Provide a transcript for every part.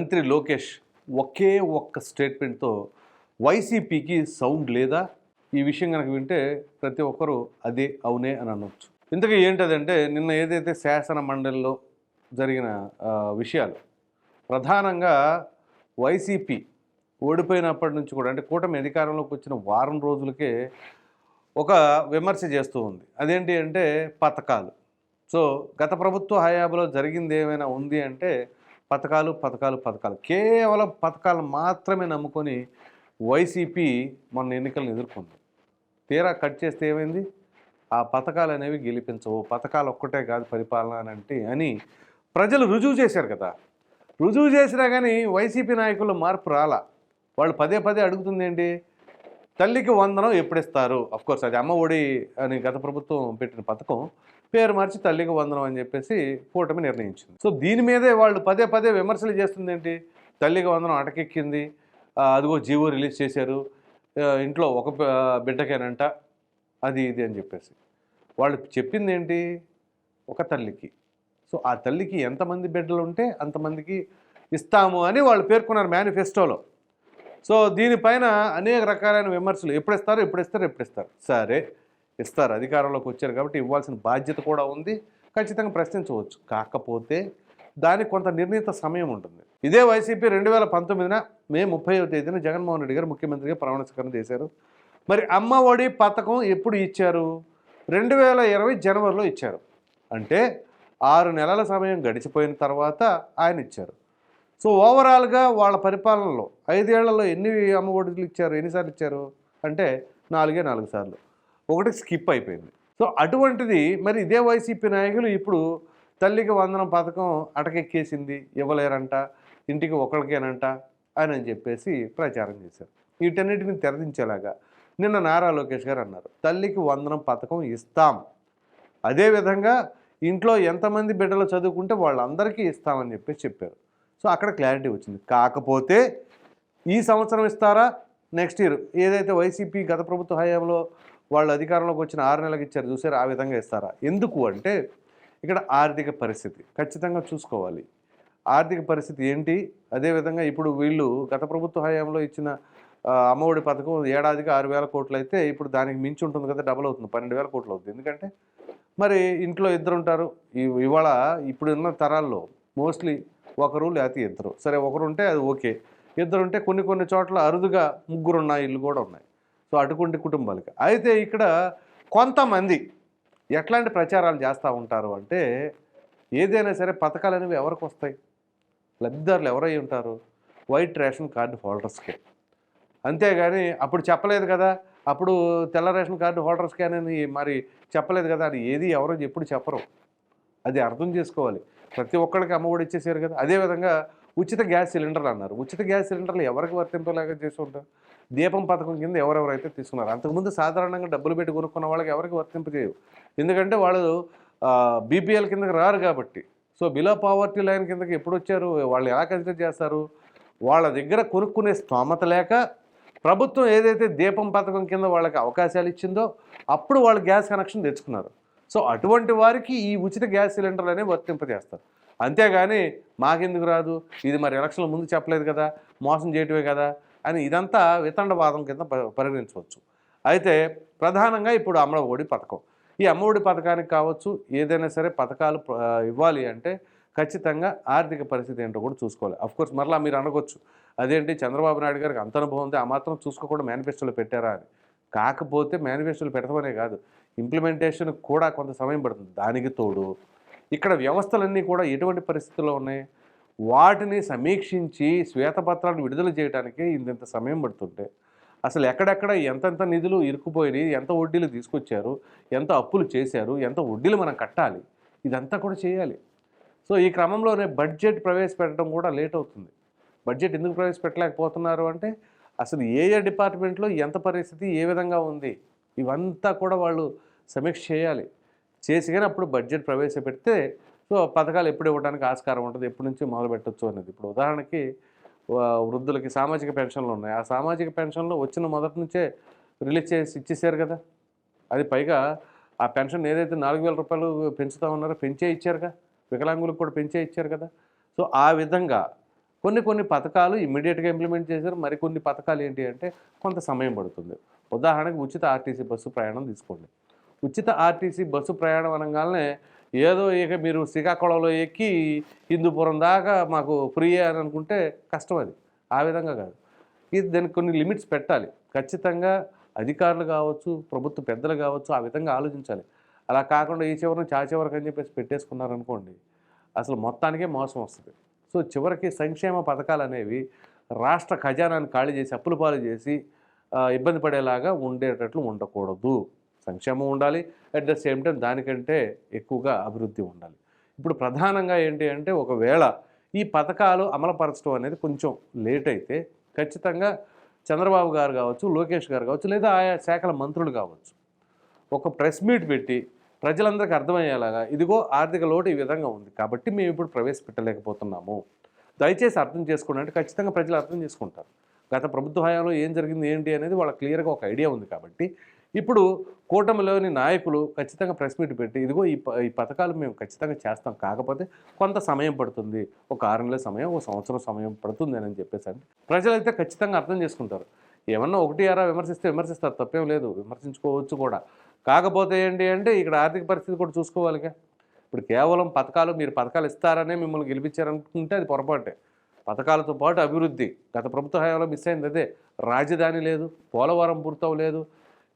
మంత్రి లోకేష్ ఒకే ఒక్క స్టేట్మెంట్తో వైసీపీకి సౌండ్ లేదా? ఈ విషయం కనుక వింటే ప్రతి ఒక్కరూ అదే అవునే అని అనొచ్చు. ఇంతకీ ఏంటదంటే నిన్న ఏదైతే శాసన మండలిలో జరిగిన విషయాలు ప్రధానంగా వైసీపీ ఓడిపోయినప్పటి నుంచి కూడా అంటే కూటమి అధికారంలోకి వచ్చిన వారం రోజులకే ఒక విమర్శ చేస్తూ ఉంది. అదేంటి అంటే పథకాలు. సో గత ప్రభుత్వ హయాంలో జరిగింది ఏమైనా ఉంది అంటే పథకాలు పథకాలు పథకాలు. కేవలం పథకాలు మాత్రమే నమ్ముకొని వైసీపీ మొన్న ఎన్నికలను ఎదుర్కొంది. తీరా కట్ చేస్తే ఏమైంది? ఆ పథకాలు అనేవి గెలిపించవు. పథకాలు ఒక్కటే కాదు పరిపాలన అని అంటే అని ప్రజలు రుజువు చేశారు కదా. రుజువు చేసినా కానీ వైసీపీ నాయకులు మార్పు రాలా. వాళ్ళు పదే పదే అడుగుతుంది ఏంటి? తల్లికి వందనం ఎప్పుడు ఇస్తారు కోర్స్ అది అమ్మ ఒడి అని గత ప్రభుత్వం పెట్టిన పథకం. పేరు మార్చి తల్లికి వందనం అని చెప్పేసి కూటమి నిర్ణయించింది. సో దీని మీదే వాళ్ళు పదే పదే విమర్శలు చేస్తుంది ఏంటి తల్లికి వందనం అటకెక్కింది. అదిగో జీవో రిలీజ్ చేశారు. ఇంట్లో ఒక బిడ్డకేనంట. అది ఇది అని చెప్పేసి. వాళ్ళు చెప్పింది ఏంటి ఒక తల్లికి. సో ఆ తల్లికి ఎంతమంది బిడ్డలు ఉంటే అంతమందికి ఇస్తాము అని వాళ్ళు పేర్కొన్నారు మేనిఫెస్టోలో. సో దీనిపైన అనేక రకాలైన విమర్శలు. ఎప్పుడు ఇస్తారు ఎప్పుడు ఇస్తారు ఎప్పుడు ఇస్తారు సరే. ఇస్తారు అధికారంలోకి వచ్చారు కాబట్టి ఇవ్వాల్సిన బాధ్యత కూడా ఉంది. ఖచ్చితంగా ప్రశ్నించవచ్చు. కాకపోతే దానికి కొంత నిర్ణీత సమయం ఉంటుంది. ఇదే వైసీపీ రెండు వేల పంతొమ్మిదిన మే ముప్పైవ తేదీన జగన్మోహన్ రెడ్డి గారు ముఖ్యమంత్రిగా ప్రమాణ స్వీకారం చేశారు. మరి అమ్మ ఒడి పథకం ఎప్పుడు ఇచ్చారు? రెండు వేల ఇరవై జనవరిలో ఇచ్చారు. అంటే ఆరు నెలల సమయం గడిచిపోయిన తర్వాత ఆయన ఇచ్చారు. సో ఓవరాల్గా వాళ్ళ పరిపాలనలో ఐదేళ్ళలో ఎన్ని అమ్మఒడిలు ఇచ్చారు? ఎన్నిసార్లు ఇచ్చారు? అంటే నాలుగే నాలుగు సార్లు. ఒకటి స్కిప్ అయిపోయింది. సో అటువంటిది మరి ఇదే వైసీపీ నాయకులు ఇప్పుడు తల్లికి వందనం పథకం అటకెక్కేసింది ఇవ్వలేరంట ఇంటికి ఒకరికేనంట అని అని చెప్పేసి ప్రచారం చేశారు. వీటన్నిటిని తెరదించేలాగా నిన్న నారా లోకేష్ గారు అన్నారు. తల్లికి వందనం పథకం ఇస్తాం. అదేవిధంగా ఇంట్లో ఎంతమంది బిడ్డలు చదువుకుంటే వాళ్ళందరికీ ఇస్తామని చెప్పేసి చెప్పారు. సో అక్కడ క్లారిటీ వచ్చింది. కాకపోతే ఈ సంవత్సరం ఇస్తారా? Next year. ఏదైతే వైసీపీ గత ప్రభుత్వ హయాంలో వాళ్ళు అధికారంలోకి వచ్చిన ఆరు నెలలకు ఇచ్చారు చూసారు? ఆ విధంగా ఇస్తారా? ఎందుకు అంటే ఇక్కడ ఆర్థిక పరిస్థితి. ఖచ్చితంగా చూసుకోవాలి. ఆర్థిక పరిస్థితి ఏంటి? అదేవిధంగా ఇప్పుడు వీళ్ళు గత ప్రభుత్వ హయాంలో ఇచ్చిన అమ్మఒడి పథకం ఏడాదికి ఆరు వేల కోట్లు అయితే ఇప్పుడు దానికి మించి ఉంటుంది కదా డబల్ అవుతుంది పన్నెండు వేల కోట్లు అవుతుంది. ఎందుకంటే మరి ఇంట్లో ఇద్దరు ఉంటారు. ఇవాళ ఇప్పుడున్న తరాల్లో మోస్ట్లీ ఒకరు లేకపోతే ఇద్దరు. సరే ఒకరు ఉంటే అది ఓకే. ఇద్దరు ఉంటే కొన్ని కొన్ని చోట్ల అరుదుగా ముగ్గురు ఇల్లు కూడా ఉన్నాయి. సో అటువంటి కుటుంబాలకి. అయితే ఇక్కడ కొంతమంది ఎట్లాంటి ప్రచారాలు చేస్తూ ఉంటారు అంటే ఏదైనా సరే పథకాలు అనేవి ఎవరికి వస్తాయి? లబ్ధిదారులు ఎవరై ఉంటారు? వైట్ రేషన్ కార్డు హోల్డర్స్కే. అంతేగాని అప్పుడు చెప్పలేదు కదా అప్పుడు తెల్ల రేషన్ కార్డు హోల్డర్స్కే అని మరి చెప్పలేదు కదా అని ఏది ఎవరో ఎప్పుడు చెప్పరు. అది అర్థం చేసుకోవాలి. ప్రతి ఒక్కరికి అమ్మఒడి ఇచ్చేసారు కదా. అదేవిధంగా ఉచిత గ్యాస్ సిలిండర్లు అన్నారు. ఉచిత గ్యాస్ సిలిండర్లు ఎవరికి వర్తింపలేక చేసి ఉంటారు? దీపం పథకం కింద ఎవరెవరైతే తీసుకున్నారు అంతకుముందు సాధారణంగా డబ్బులు పెట్టి కొనుక్కున్న వాళ్ళకి ఎవరికి వర్తింపజేయవు ఎందుకంటే వాళ్ళు బీపీఎల్ కిందకి రారు కాబట్టి. సో బిలో పావర్టీ లైన్ కిందకి ఎప్పుడు వచ్చారు? వాళ్ళు ఎలా కన్సిడర్ చేస్తారు? వాళ్ళ దగ్గర కొనుక్కునే స్తోమత లేక ప్రభుత్వం ఏదైతే దీపం పథకం కింద వాళ్ళకి అవకాశాలు ఇచ్చిందో అప్పుడు వాళ్ళు గ్యాస్ కనెక్షన్ తెచ్చుకున్నారు. సో అటువంటి వారికి ఈ ఉచిత గ్యాస్ సిలిండర్లు అనేవి వర్తింపజేస్తారు అంతేగాని మాకెందుకు రాదు? ఇది మరి ఎలక్షన్ల ముందు చెప్పలేదు కదా? మోసం చేయటమే కదా? అని ఇదంతా వితండవాదం కింద ప- పరిగణించవచ్చు. అయితే ప్రధానంగా ఇప్పుడు అమ్మఒడి పథకం. ఈ అమ్మఒడి పథకానికి కావచ్చు ఏదైనా సరే పథకాలు ఇవ్వాలి అంటే ఖచ్చితంగా ఆర్థిక పరిస్థితి ఏంటో కూడా చూసుకోవాలి. కోర్స్ మరలా మీరు అనగొచ్చు. అదేంటి చంద్రబాబు నాయుడు గారికి అంత అనుభవం ఉంది ఆ మాత్రం చూసుకోకుండా మేనిఫెస్టోలో పెట్టారా అని. కాకపోతే మేనిఫెస్టోలు పెట్టడమనే కాదు. ఇంప్లిమెంటేషన్ కూడా కొంత సమయం పడుతుంది. దానికి తోడు ఇక్కడ వ్యవస్థలన్నీ కూడా ఎటువంటి పరిస్థితుల్లో ఉన్నాయి? వాటిని సమీక్షించి శ్వేతపత్రాలు విడుదల చేయడానికి ఇంత సమయం పడుతుంటే అసలు ఎక్కడెక్కడ ఎంతెంత నిధులు ఇరుక్కుపోయినాయి ఎంత వడ్డీలు తీసుకొచ్చారు ఎంత అప్పులు చేశారు ఎంత వడ్డీలు మనం కట్టాలి ఇదంతా కూడా చేయాలి. సో ఈ క్రమంలోనే బడ్జెట్ ప్రవేశపెట్టడం కూడా లేట్ అవుతుంది. బడ్జెట్ ఎందుకు ప్రవేశపెట్టలేకపోతున్నారు అంటే అసలు ఏ ఏ డిపార్ట్మెంట్లో ఎంత పరిస్థితి ఏ విధంగా ఉంది ఇవంతా కూడా వాళ్ళు సమీక్ష చేయాలి. చేసి కానీ అప్పుడు బడ్జెట్ ప్రవేశపెడితే సో పథకాలు ఎప్పుడు ఇవ్వడానికి ఆస్కారం ఉంటుంది? ఎప్పటి నుంచి మొదలు పెట్టచ్చు అనేది? ఇప్పుడు ఉదాహరణకి వృద్ధులకి సామాజిక పెన్షన్లు ఉన్నాయి. ఆ సామాజిక పెన్షన్లు వచ్చిన మొదటి నుంచే రిలీజ్ చేసి ఇచ్చేసారు కదా? అది పైగా ఆ పెన్షన్ ఏదైతే నాలుగు వేల రూపాయలు పెంచుతా ఉన్నారో పెంచే ఇచ్చారుగా? వికలాంగులకు కూడా పెంచే ఇచ్చారు కదా? సో ఆ విధంగా కొన్ని కొన్ని పథకాలు ఇమ్మీడియట్గా ఇంప్లిమెంట్ చేశారు. మరికొన్ని పథకాలు ఏంటి అంటే కొంత సమయం పడుతుంది. ఉదాహరణకు ఉచిత ఆర్టీసీ బస్సు ప్రయాణం తీసుకోండి. ఉచిత ఆర్టీసీ బస్సు ప్రయాణం అనగానే ఏదో ఇక మీరు శ్రీకాకుళంలో ఎక్కి హిందూపురం దాకా మాకు ఫ్రీ అని అనుకుంటే కష్టం అది. ఆ విధంగా కాదు. ఇది దానికి కొన్ని లిమిట్స్ పెట్టాలి. ఖచ్చితంగా అధికారులు కావచ్చు ప్రభుత్వ పెద్దలు కావచ్చు ఆ విధంగా ఆలోచించాలి. అలా కాకుండా ఈ చివరిని చా చివరికి అని చెప్పేసి పెట్టేసుకున్నారనుకోండి అసలు మొత్తానికే మోసం వస్తుంది. సో చివరికి సంక్షేమ పథకాలు అనేవి రాష్ట్ర ఖజానాన్ని ఖాళీ చేసి అప్పులు పాలు చేసి ఇబ్బంది పడేలాగా ఉండేటట్లు ఉండకూడదు. సంక్షేమం ఉండాలి. అట్ ద సేమ్ టైం దానికంటే ఎక్కువగా అభివృద్ధి ఉండాలి. ఇప్పుడు ప్రధానంగా ఏంటి అంటే ఒకవేళ ఈ పథకాలు అమలుపరచడం అనేది కొంచెం లేట్ అయితే ఖచ్చితంగా చంద్రబాబు గారు కావచ్చు లోకేష్ గారు కావచ్చు లేదా ఆయా శాఖల మంత్రులు కావచ్చు. ఒక ప్రెస్ మీట్ పెట్టి ప్రజలందరికీ అర్థమయ్యేలాగా ఇదిగో ఆర్థిక లోటు ఈ విధంగా ఉంది కాబట్టి మేము ఇప్పుడు ప్రవేశపెట్టలేకపోతున్నాము. దయచేసి అర్థం చేసుకోండి అంటే ఖచ్చితంగా ప్రజలు అర్థం చేసుకుంటారు. గత ప్రభుత్వ హయాంలో ఏం జరిగింది ఏంటి అనేది వాళ్ళ క్లియర్గా ఒక ఐడియా ఉంది కాబట్టి ఇప్పుడు కూటమిలోని నాయకులు ఖచ్చితంగా ప్రెస్ మీట్ పెట్టి ఇదిగో ఈ ప- ఈ పథకాలు మేము ఖచ్చితంగా చేస్తాం. కాకపోతే కొంత సమయం పడుతుంది. ఒక ఆరు నెలల సమయం ఒక సంవత్సరం సమయం పడుతుంది అని చెప్పేసి అంటే ప్రజలైతే ఖచ్చితంగా అర్థం చేసుకుంటారు. ఏమన్నా ఒకటి అరా విమర్శిస్తే విమర్శిస్తారు తప్పేం లేదు. విమర్శించుకోవచ్చు కూడా. కాకపోతే ఏంటి అంటే ఇక్కడ ఆర్థిక పరిస్థితి కూడా చూసుకోవాలిగా. ఇప్పుడు కేవలం పథకాలు మీరు పథకాలు ఇస్తారనే మిమ్మల్ని గెలిపించారనుకుంటే అది పొరపాటే. పథకాలతో పాటు అభివృద్ధి. గత ప్రభుత్వ హయాంలో మిస్ అయింది అదే. రాజధాని లేదు పోలవరం పూర్తవలేదు.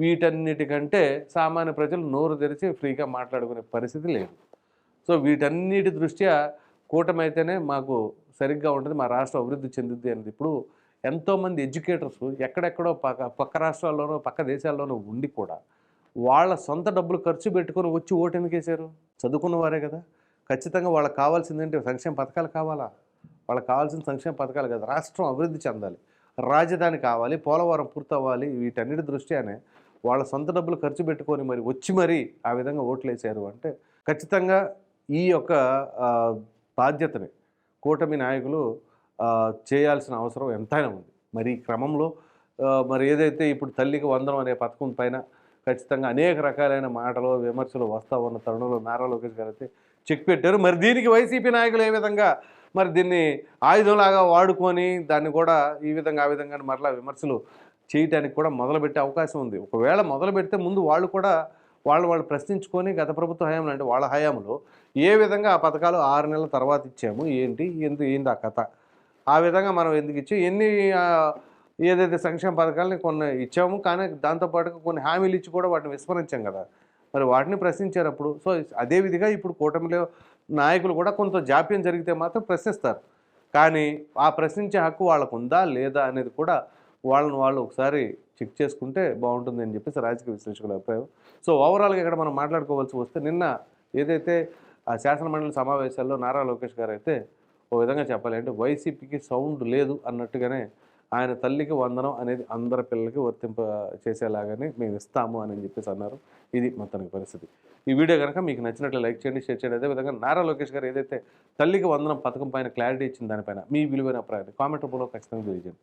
వీటన్నిటికంటే సామాన్య ప్రజలు నోరు తెరిచి ఫ్రీగా మాట్లాడుకునే పరిస్థితి లేదు. సో వీటన్నిటి దృష్ట్యా కూటమి అయితేనే మాకు సరిగ్గా ఉంటుంది మా రాష్ట్రం అభివృద్ధి చెందుద్ది అనేది. ఇప్పుడు ఎంతోమంది ఎడ్యుకేటర్స్ ఎక్కడెక్కడో పక్క పక్క రాష్ట్రాల్లోనో పక్క దేశాల్లోనో ఉండి కూడా వాళ్ళ సొంత డబ్బులు ఖర్చు పెట్టుకొని వచ్చి ఓటు ఎందుకు వేశారు చదువుకున్న వారే కదా. ఖచ్చితంగా వాళ్ళకి కావాల్సిందంటే? సంక్షేమ పథకాలు కావాలా? వాళ్ళకి కావాల్సిన సంక్షేమ పథకాలు కదా. రాష్ట్రం అభివృద్ధి చెందాలి. రాజధాని కావాలి పోలవరం పూర్తవ్వాలి. వీటన్నిటి దృష్ట్యానే వాళ్ళ సొంత డబ్బులు ఖర్చు పెట్టుకొని మరి వచ్చి మరి ఆ విధంగా ఓట్లు వేసారు అంటే ఖచ్చితంగా ఈ యొక్క బాధ్యతని కూటమి నాయకులు చేయాల్సిన అవసరం ఎంతైనా ఉంది. మరి ఈ క్రమంలో మరి ఏదైతే ఇప్పుడు తల్లికి వందనం అనే పథకం పైన ఖచ్చితంగా అనేక రకాలైన మాటలు విమర్శలు వస్తూ ఉన్న తరుణంలో నారా లోకేష్ గారు అయితే చెక్ పెట్టారు. మరి దీనికి వైసీపీ నాయకులు ఏ విధంగా మరి దీన్ని ఆయుధంలాగా వాడుకొని దాన్ని కూడా ఈ విధంగా ఆ విధంగా మరలా విమర్శలు చేయటానికి కూడా మొదలుపెట్టే అవకాశం ఉంది. ఒకవేళ మొదలు పెడితే ముందు వాళ్ళు కూడా వాళ్ళు వాళ్ళు ప్రశ్నించుకొని గత ప్రభుత్వ హయాంలో అంటే వాళ్ళ హయాంలో ఏ విధంగా ఆ పథకాలు ఆరు నెలల తర్వాత ఇచ్చాము ఏంటి ఎందుకు ఏంటి ఆ కథ? ఆ విధంగా మనం ఎందుకు ఇచ్చి ఎన్ని ఏదైతే సంక్షేమ పథకాలని కొన్ని ఇచ్చాము కానీ దాంతోపాటుగా కొన్ని హామీలు ఇచ్చి కూడా వాటిని విస్మరించాం కదా. మరి వాటిని ప్రశ్నించారు అప్పుడు సో అదే విధిగా ఇప్పుడు కూటమిలో నాయకులు కూడా కొంత జాప్యం జరిగితే మాత్రం ప్రశ్నిస్తారు. కానీ ఆ ప్రశ్నించే హక్కు వాళ్ళకు ఉందా లేదా అనేది కూడా వాళ్ళని వాళ్ళు ఒకసారి చెక్ చేసుకుంటే బాగుంటుంది అని చెప్పేసి రాజకీయ విశ్లేషకుల అభిప్రాయం. సో ఓవరాల్గా ఇక్కడ మనం మాట్లాడుకోవాల్సి వస్తే నిన్న ఏదైతే ఆ శాసనమండలి సమావేశాల్లో నారా లోకేష్ గారు అయితే ఓ విధంగా చెప్పాలి అంటే వైసీపీకి సౌండ్ లేదు అన్నట్టుగానే ఆయన తల్లికి వందనం అనేది అందరి పిల్లలకి వర్తింప చేసేలాగానే మేము ఇస్తాము అని చెప్పేసి అన్నారు. ఇది మొత్తానికి పరిస్థితి. ఈ వీడియో కనుక మీకు నచ్చినట్లు లైక్ చేయండి షేర్ చేయండి. అదేవిధంగా నారా లోకేష్ గారు ఏదైతే తల్లికి వందనం పథకం పైన క్లారిటీ ఇచ్చిన దానిపైన మీ విలువైన అభిప్రాయాన్ని కామెంట్ రూపంలో ఖచ్చితంగా తెలియజేయండి.